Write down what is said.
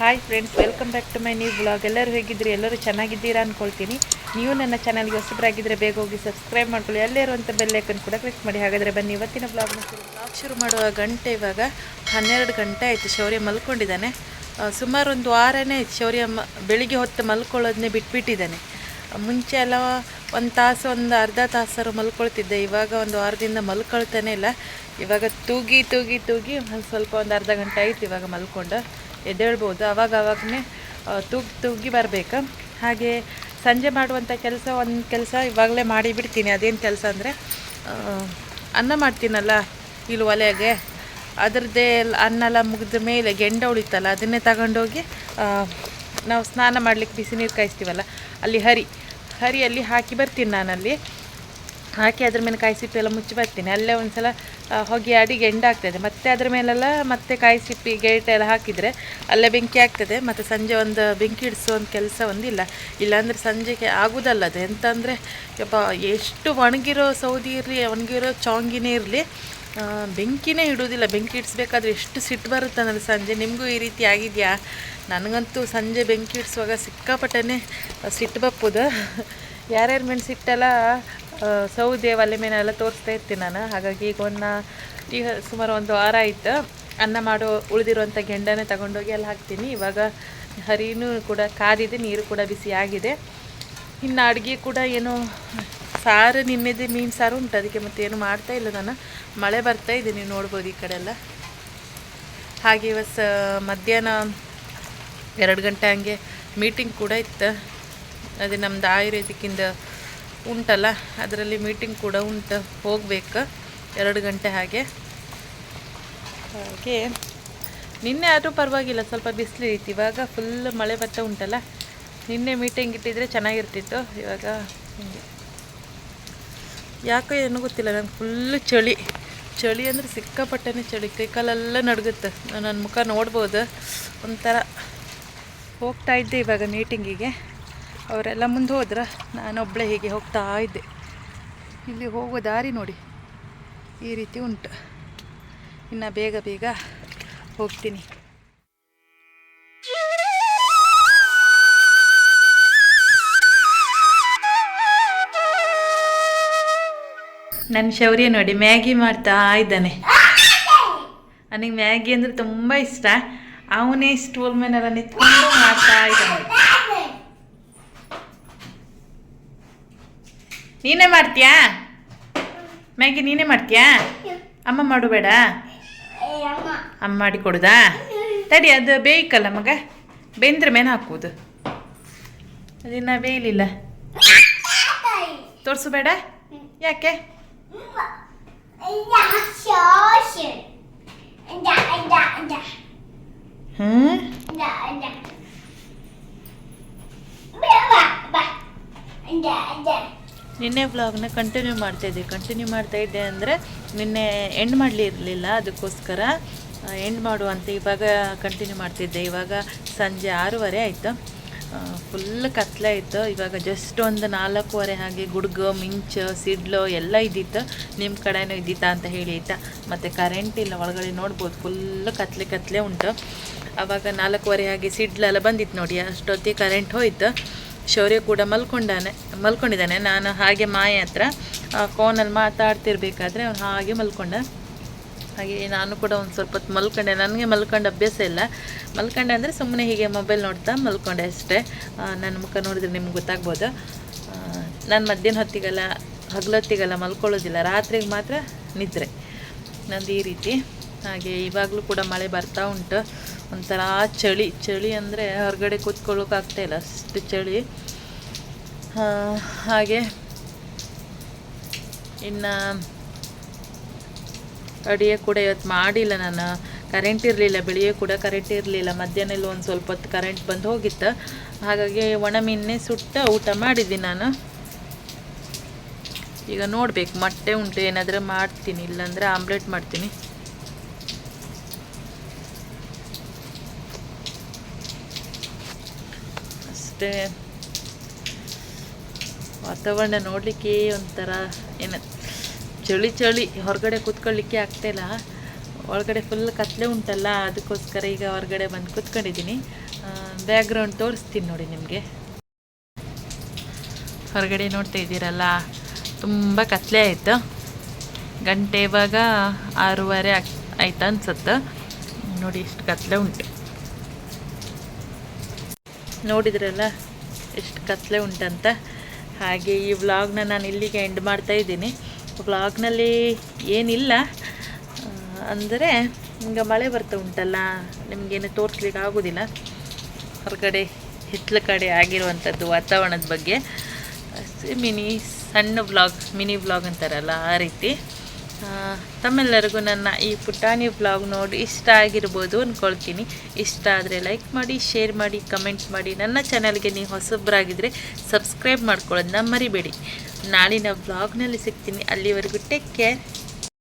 Hi friends welcome back to my new blog ಎಲ್ಲರೂ ಹೇಗಿದ್ದೀರಿ? ಎಲ್ಲರೂ ಚೆನ್ನಾಗಿದ್ದೀರಾ ಅಂದ್ಕೊಳ್ತೀನಿ ನೀವು ನನ್ನ ಚಾನಲ್ಗೆ ಹೊಸಬರಾಗಿದ್ದರೆ ಬೇಗ ಹೋಗಿ ಸಬ್ಸ್ಕ್ರೈಬ್ ಮಾಡ್ಕೊಳ್ಳಿ. ಅಲ್ಲೇ ಇರುವಂಥ ಬೆಲ್ಲೈಕನ್ ಕೂಡ ಕ್ಲಿಕ್ ಮಾಡಿ. ಹಾಗಾದರೆ ಬನ್ನಿ, ಇವತ್ತಿನ ಬ್ಲಾಗ್ನ ಬ್ಲಾಗ್ ಶುರು ಮಾಡುವ ಗಂಟೆ ಇವಾಗ ಹನ್ನೆರಡು ಗಂಟೆ ಆಯಿತು. ಶೌರ್ಯ ಮಲ್ಕೊಂಡಿದ್ದಾನೆ. ಸುಮಾರು ಒಂದು ವಾರನೇ ಆಯಿತು. ಶೌರ್ಯ ಮ ಬೆಳಿಗ್ಗೆ ಹೊತ್ತು ಮಲ್ಕೊಳ್ಳೋದನ್ನೇ ಬಿಟ್ಬಿಟ್ಟಿದ್ದಾನೆ. ಮುಂಚೆ ಎಲ್ಲ ಒಂದು ತಾಸು, ಒಂದು ಅರ್ಧ ತಾಸಾರು ಮಲ್ಕೊಳ್ತಿದ್ದೆ. ಇವಾಗ ಒಂದು ವಾರದಿಂದ ಮಲ್ಕೊಳ್ತಾನೆ ಇಲ್ಲ. ಇವಾಗ ತೂಗಿ ತೂಗಿ ತೂಗಿ ಒಂದು ಸ್ವಲ್ಪ ಒಂದು ಅರ್ಧ ಗಂಟೆ ಆಯಿತು ಇವಾಗ ಮಲ್ಕೊಂಡು. ಎದ್ದೇಳ್ಬೋದು ಅವಾಗ ಅವಾಗನೇ ತೂಗಿ ತೂಗಿ ಬರಬೇಕು. ಹಾಗೆ ಸಂಜೆ ಮಾಡುವಂಥ ಕೆಲಸ, ಒಂದು ಕೆಲಸ ಇವಾಗಲೇ ಮಾಡಿಬಿಡ್ತೀನಿ. ಅದೇನು ಕೆಲಸ ಅಂದರೆ ಅನ್ನ ಮಾಡ್ತೀನಲ್ಲ ಇಲ್ಲಿ ಒಲೆಗೆ. ಅದರದ್ದೇ ಅನ್ನ ಎಲ್ಲ ಮುಗಿದ ಮೇಲೆ ಗೆಂಡ ಉಳಿತಲ್ಲ, ಅದನ್ನೇ ತಗೊಂಡೋಗಿ ನಾವು ಸ್ನಾನ ಮಾಡ್ಲಿಕ್ಕೆ ಬಿಸಿ ನೀರು ಕಾಯಿಸ್ತೀವಲ್ಲ, ಅಲ್ಲಿ ಹರಿ. ಹರಿಯಲ್ಲಿ ಹಾಕಿ ಬರ್ತೀನಿ ನಾನಲ್ಲಿ. ಹಾಕಿ ಅದ್ರ ಮೇಲೆ ಕಾಯಿ ಸಿಪ್ಪೆ ಎಲ್ಲ ಮುಚ್ಚಿ ಬರ್ತೀನಿ. ಅಲ್ಲೇ ಒಂದು ಸಲ ಹೊಗೆ ಅಡಿಗೆ ಎಂಡಾಗ್ತದೆ ಮತ್ತೆ ಅದ್ರ ಮೇಲೆಲ್ಲ ಮತ್ತೆ ಕಾಯಿ ಸಿಪ್ಪಿ ಗೇಟ್ ಎಲ್ಲ ಹಾಕಿದರೆ ಅಲ್ಲೇ ಬೆಂಕಿ ಆಗ್ತದೆ. ಮತ್ತು ಸಂಜೆ ಒಂದು ಬೆಂಕಿ ಇಡಿಸುವಂಥ ಕೆಲಸ ಒಂದಿಲ್ಲ. ಇಲ್ಲಾಂದರೆ ಸಂಜೆಗೆ ಆಗೋದಲ್ಲ ಅದು. ಎಂತಂದರೆ, ಯಪ್ಪ, ಎಷ್ಟು ಒಣಗಿರೋ ಸೌದಿ ಇರಲಿ, ಒಣಗಿರೋ ಚಾಂಗಿನೇ ಇರಲಿ ಬೆಂಕಿನೇ ಇಡೋದಿಲ್ಲ. ಬೆಂಕಿ ಇಡಿಸ್ಬೇಕಾದ್ರೆ ಎಷ್ಟು ಸಿಟ್ಟು ಬರುತ್ತೆ ಅನ್ನೋದು ಸಂಜೆ. ನಿಮಗೂ ಈ ರೀತಿ ಆಗಿದೆಯಾ? ನನಗಂತೂ ಸಂಜೆ ಬೆಂಕಿ ಇಡಿಸುವಾಗ ಸಿಕ್ಕಾಪಟ್ಟೆ ಸಿಟ್ಟು ಬಪ್ಪುದು. ಯಾರ್ಯಾರು ಮೇಲೆ ಸೌದೆ ಒಲೆ ಮೇಲೆಲ್ಲ ತೋರಿಸ್ತಾ ಇರ್ತೀನಿ ನಾನು. ಹಾಗಾಗಿ ಈಗ ಒಂದು ಈಗ ಸುಮಾರು ಒಂದು ವಾರ ಆಯಿತು. ಅನ್ನ ಮಾಡೋ ಉಳಿದಿರುವಂಥ ಗೆಂಡನೇ ತಗೊಂಡೋಗಿ ಅಲ್ಲಿ ಹಾಕ್ತೀನಿ. ಇವಾಗ ಹರಿನೂ ಕೂಡ ಕಾದಿದೆ, ನೀರು ಕೂಡ ಬಿಸಿ ಆಗಿದೆ. ಇನ್ನು ಅಡುಗೆ ಕೂಡ ಏನು, ಸಾರು ನಿನ್ನೆದೆ ಮೀನು ಸಾರು ಉಂಟು. ಅದಕ್ಕೆ ಮತ್ತೆ ಏನು ಮಾಡ್ತಾ ಇಲ್ಲ ನಾನು. ಮಳೆ ಬರ್ತಾ ಇದೆ, ನೀವು ನೋಡ್ಬೋದು ಈ ಕಡೆ ಎಲ್ಲ. ಹಾಗೆ ಇವತ್ತು ಮಧ್ಯಾಹ್ನ ಎರಡು ಗಂಟೆ ಹಂಗೆ ಮೀಟಿಂಗ್ ಕೂಡ ಇತ್ತು. ಅದೇ ನಮ್ದು ಆಯುರ್ವೇದಿಕ್ಕಿಂದ ಉಂಟಲ್ಲ, ಅದರಲ್ಲಿ ಮೀಟಿಂಗ್ ಕೂಡ ಉಂಟು. ಹೋಗ್ಬೇಕು, ಎರಡು ಗಂಟೆ ಹಾಗೆ. ಹಾಗೆ. ನಿನ್ನೆ ಆದರೂ ಪರವಾಗಿಲ್ಲ, ಸ್ವಲ್ಪ ಬಿಸಿಲು ಇತ್ತು. ಇವಾಗ ಫುಲ್ ಮಳೆ ಬರ್ತಾ ಉಂಟಲ್ಲ. ನಿನ್ನೆ ಮೀಟಿಂಗ್ ಇಟ್ಟಿದ್ರೆ ಚೆನ್ನಾಗಿರ್ತಿತ್ತು, ಇವಾಗ ಹಿಂಗೆ. ಯಾಕೋ ಏನೂ ಗೊತ್ತಿಲ್ಲ, ನಂಗೆ ಫುಲ್ಲು ಚಳಿ. ಚಳಿ ಅಂದರೆ ಸಿಕ್ಕಾಪಟ್ಟೆನೇ ಚಳಿ. ಕೈಕಾಲೆಲ್ಲ ನಡುಗುತ್ತೆ. ನನ್ನ ಮುಖ ನೋಡ್ಬೋದು. ಒಂಥರ ಹೋಗ್ತಾ ಇದ್ದೆ ಇವಾಗ ಮೀಟಿಂಗಿಗೆ ಅವರೆಲ್ಲ ಮುಂದೆ ಹೋದ್ರೆ ನಾನೊಬ್ಬಳೇ ಹೀಗೆ ಹೋಗ್ತಾ ಇದ್ದೆ. ಇಲ್ಲಿ ಹೋಗೋ ದಾರಿ ನೋಡಿ. ಈ ರೀತಿ ಉಂಟು. ಇನ್ನು ಬೇಗ ಬೇಗ ಹೋಗ್ತೀನಿ. ನನ್ನ ಶೌರ್ಯ ನೋಡಿ, ಮ್ಯಾಗಿ ಮಾಡ್ತಾ ಇದ್ದಾನೆ. ನನಗೆ ಮ್ಯಾಗಿ ಅಂದರೆ ತುಂಬ ಇಷ್ಟ. ಅವನೇ ಸ್ಟೂಲ್ ಮೇಲೆಲ್ಲ ನಿಂತ್ಕೊಂಡು ಮಾಡ್ತಾ ಇದ್ದಾನೆ. ನೀನೇ ಮಾಡ್ತೀಯಾ? ಮ್ಯಾಗಿ ನೀನೇ ಮಾಡ್ತೀಯಾ? ಅಮ್ಮ ಮಾಡು ಬೇಡ. ಅಮ್ಮ ಮಾಡಿ ಕೊಡುದಾ? ತಡಿ, ಅದು ಬೇಯಿಕಲ್ಲ ಮಗ. ಬೆಂದ್ರೆ ಮೇಲೆ ಹಾಕುವುದು. ಅದಿನ್ನ ಬೇಯಲಿಲ್ಲ. ತೋರಿಸು ಬೇಡ? ಯಾಕೆ? ಹ್ಞೂ ನಿನ್ನೆ ವ್ಲಾಗ್ನ ಕಂಟಿನ್ಯೂ ಮಾಡ್ತಾಯಿದ್ದೆ ಕಂಟಿನ್ಯೂ ಮಾಡ್ತಾ ಇದ್ದೆ ಅಂದರೆ ನಿನ್ನೆ ಎಂಡ್ ಮಾಡಲಿರಲಿಲ್ಲ ಅದಕ್ಕೋಸ್ಕರ ಎಂಡ್ ಮಾಡುವಂತ ಇವಾಗ ಕಂಟಿನ್ಯೂ ಮಾಡ್ತಿದ್ದೆ. ಇವಾಗ ಸಂಜೆ ಆರೂವರೆ ಆಯಿತು. ಫುಲ್ ಕತ್ಲೆ ಇತ್ತು ಇವಾಗ ಜಸ್ಟ್ ಒಂದು ನಾಲ್ಕೂವರೆ ಹಾಗೆ ಗುಡ್ಗು, ಮಿಂಚು, ಸಿಡ್ಲು ಎಲ್ಲ ಇದ್ದಿತ್ತು. ನಿಮ್ಮ ಕಡೆನೂ ಇದ್ದಿತ್ತಾ ಅಂತ ಹೇಳಿ ಆಯಿತಾ? ಮತ್ತು ಕರೆಂಟ್ ಇಲ್ಲ, ಒಳಗಡೆ ನೋಡ್ಬೋದು. ಫುಲ್ ಕತ್ಲೆ ಕತ್ಲೆ ಉಂಟು. ಆವಾಗ ನಾಲ್ಕೂವರೆ ಹಾಗೆ ಸಿಡ್ಲೆಲ್ಲ ಬಂದಿತ್ತು ನೋಡಿ. ಅಷ್ಟೊತ್ತಿಗೆ ಕರೆಂಟ್ ಹೋಯ್ತು. ಶೌರ್ಯ ಕೂಡ ಮಲ್ಕೊಂಡಾನೆ, ಮಲ್ಕೊಂಡಿದ್ದಾನೆ. ನಾನು ಹಾಗೆ ಮಾಯ ಹತ್ರ ಫೋನಲ್ಲಿ ಮಾತಾಡ್ತಿರ್ಬೇಕಾದ್ರೆ ಅವನು ಹಾಗೆ ಮಲ್ಕೊಂಡ. ಹಾಗೆ ನಾನು ಕೂಡ ಒಂದು ಸ್ವಲ್ಪ ಹೊತ್ತು ಮಲ್ಕೊಂಡೆ. ನನಗೆ ಮಲ್ಕೊಂಡು ಅಭ್ಯಾಸ ಇಲ್ಲ. ಮಲ್ಕೊಂಡೆ ಅಂದರೆ ಸುಮ್ಮನೆ ಹೀಗೆ ಮೊಬೈಲ್ ನೋಡ್ತಾ ಮಲ್ಕೊಂಡೆ ಅಷ್ಟೇ. ನನ್ನ ಮುಖ ನೋಡಿದ್ರೆ ನಿಮ್ಗೆ ಗೊತ್ತಾಗ್ಬೋದು. ನಾನು ಮಧ್ಯಾಹ್ನ ಹೊತ್ತಿಗೆಲ್ಲ, ಹಗಲೊತ್ತಿಗೆಲ್ಲ ಮಲ್ಕೊಳ್ಳೋದಿಲ್ಲ. ರಾತ್ರಿಗೆ ಮಾತ್ರ ನಿದ್ರೆ. ನಂದು ಈ ರೀತಿ. ಹಾಗೆ ಇವಾಗಲೂ ಕೂಡ ಮಳೆ ಬರ್ತಾ ಉಂಟು. ಒಂಥರ ಚಳಿ ಚಳಿ ಅಂದರೆ ಹೊರಗಡೆ ಕೂತ್ಕೊಳ್ಳೋಕ್ಕಾಗ್ತಾ ಇಲ್ಲ, ಅಷ್ಟು ಚಳಿ. ಹಾಗೆ ಇನ್ನು ಅಡಿಗೆ ಕೂಡ ಇವತ್ತು ಮಾಡಿಲ್ಲ ನಾನು. ಕರೆಂಟ್ ಇರಲಿಲ್ಲ, ಬೆಳಿಗ್ಗೆ ಕೂಡ ಕರೆಂಟ್ ಇರಲಿಲ್ಲ. ಮಧ್ಯಾಹ್ನ ಒಂದು ಸ್ವಲ್ಪ ಹೊತ್ತು ಕರೆಂಟ್ ಬಂದು ಹೋಗಿತ್ತು. ಹಾಗಾಗಿ ಒಣ ಮೀನೇ ಸುಟ್ಟ ಊಟ ಮಾಡಿದ್ದೀನಿ ನಾನು. ಈಗ ನೋಡಬೇಕು, ಮೊಟ್ಟೆ ಉಂಟು, ಏನಾದರೂ ಮಾಡ್ತೀನಿ, ಇಲ್ಲಾಂದರೆ ಆಮ್ಲೆಟ್ ಮಾಡ್ತೀನಿ. ಅಷ್ಟೇ ವಾತಾವರಣ ನೋಡಲಿಕ್ಕೆ ಒಂಥರ ಏನು ಚಳಿ ಚಳಿ ಹೊರಗಡೆ ಕೂತ್ಕೊಳ್ಳಿಕ್ಕೆ ಆಗ್ತಾಯಿಲ್ಲ ಒಳಗಡೆ ಫುಲ್ ಕತ್ಲೆ ಉಂಟಲ್ಲ, ಅದಕ್ಕೋಸ್ಕರ ಈಗ ಹೊರಗಡೆ ಬಂದು ಕೂತ್ಕೊಂಡಿದ್ದೀನಿ. ಬ್ಯಾಕ್ಗ್ರೌಂಡ್ ತೋರಿಸ್ತೀನಿ ನೋಡಿ ನಿಮಗೆ. ಹೊರಗಡೆ ನೋಡ್ತಾ ಇದ್ದೀರಲ್ಲ, ತುಂಬ ಕತ್ಲೆ ಆಯಿತು. ಗಂಟೆ ಇವಾಗ ಆರೂವರೆ ಆಗ್, ಆಯ್ತು ಅನ್ಸುತ್ತೆ. ನೋಡಿ ಎಷ್ಟು ಕತ್ಲೆ ಉಂಟು. ನೋಡಿದ್ರಲ್ಲ? ಎಷ್ಟು ಕತ್ಲೆ ಉಂಟಂತ? ಹಾಗೆ ಈ ವ್ಲಾಗ್ನ ನಾನು ಇಲ್ಲಿಗೆ ಎಂಡ್ ಮಾಡ್ತಾ ಇದ್ದೀನಿ. ವ್ಲಾಗ್ನಲ್ಲಿ ಏನಿಲ್ಲ. ಅಂದರೆ ಈಗ ಮಳೆ ಬರ್ತಾ ಉಂಟಲ್ಲ, ನಿಮಗೇನು ತೋರಿಸ್ಲಿಕ್ಕೆ ಆಗೋದಿಲ್ಲ. ಹೊರಗಡೆ ಹಿತ್ತಲ ಕಡೆ ಆಗಿರುವಂಥದ್ದು ವಾತಾವರಣದ ಬಗ್ಗೆ. ಮಿನಿ ಸಣ್ಣ ವ್ಲಾಗ್, ಮಿನಿ ವ್ಲಾಗ್ ಅಂತಾರಲ್ಲ ಆ ರೀತಿ. ತಮ್ಮೆಲ್ಲರಿಗೂ ನನ್ನ ಈ ಪುಟಾಣಿ ಬ್ಲಾಗ್ ನೋಡಿ ಇಷ್ಟ ಆಗಿರ್ಬೋದು ಅಂದ್ಕೊಳ್ತೀನಿ ಇಷ್ಟ ಆದರೆ ಲೈಕ್ ಮಾಡಿ ಶೇರ್ ಮಾಡಿ ಕಮೆಂಟ್ ಮಾಡಿ. ನನ್ನ ಚಾನಲ್ಗೆ ನೀವು ಹೊಸಬ್ರಾಗಿದ್ದರೆ ಸಬ್ಸ್ಕ್ರೈಬ್ ಮಾಡ್ಕೊಳ್ಳೋದನ್ನ ಮರಿಬೇಡಿ. ನಾಳಿನ ಬ್ಲಾಗ್ನಲ್ಲಿ ಸಿಗ್ತೀನಿ. ಅಲ್ಲಿವರೆಗೂ ಟೇಕ್ ಕೇರ್